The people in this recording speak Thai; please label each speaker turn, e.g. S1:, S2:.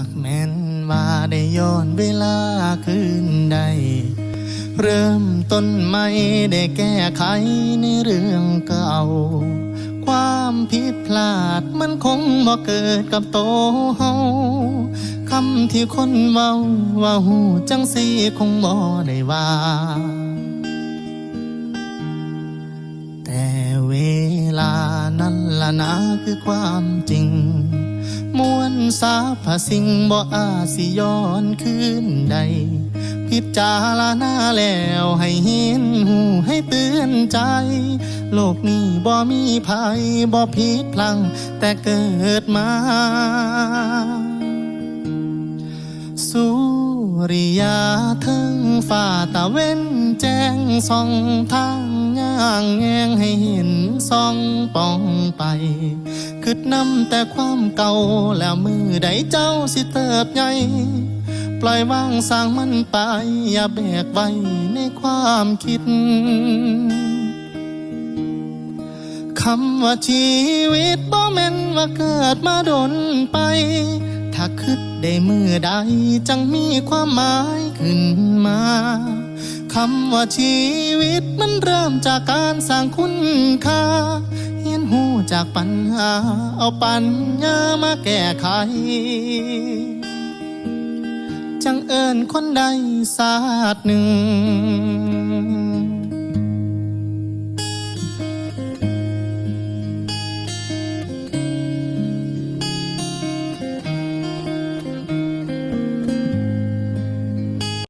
S1: ากแม้นว่าได้ย้อนเวลาคืนใด เริ่มต้นใหม่ได้แก้ไขในเรื่องเก่า ความผิดพลาดมันคงบ่เกิดกับโตเฮาคำที่คนเว้าว่าหูจังสีคงบ่ได้ว่า แต่เวลานั้นละนะคือความจริง มวลสาพสิ่งบ่อาสิย้อนคืนใด พิจารณาแล้วให้เห็นหูให้เตือนใจ โลกนี้บ่มีภัยบ่ผิดพลังแต่เกิดมา สุริยาเทิงฝ่าตะเว้นแจ้งส่องทางย่างแงงให้เห็นส่องป้องไป นำแต่ความเก่าแล้วมือใดเจ้าสิเติบใหญ่ปล่อยวางสร้างมันไป อย่าแบกไว้ในความคิด คำว่าชีวิตบ่แม่นว่าเกิดมาดนไป ถ้าคิดได้มือใดจังมีความหมายขึ้นมาคำว่าชีวิตมันเริ่มจากการสร้างคุณค่า จากปัญหา เอาปัญญามาแก้ไข จังเอิญคนใดศาสตร์หนึ่ง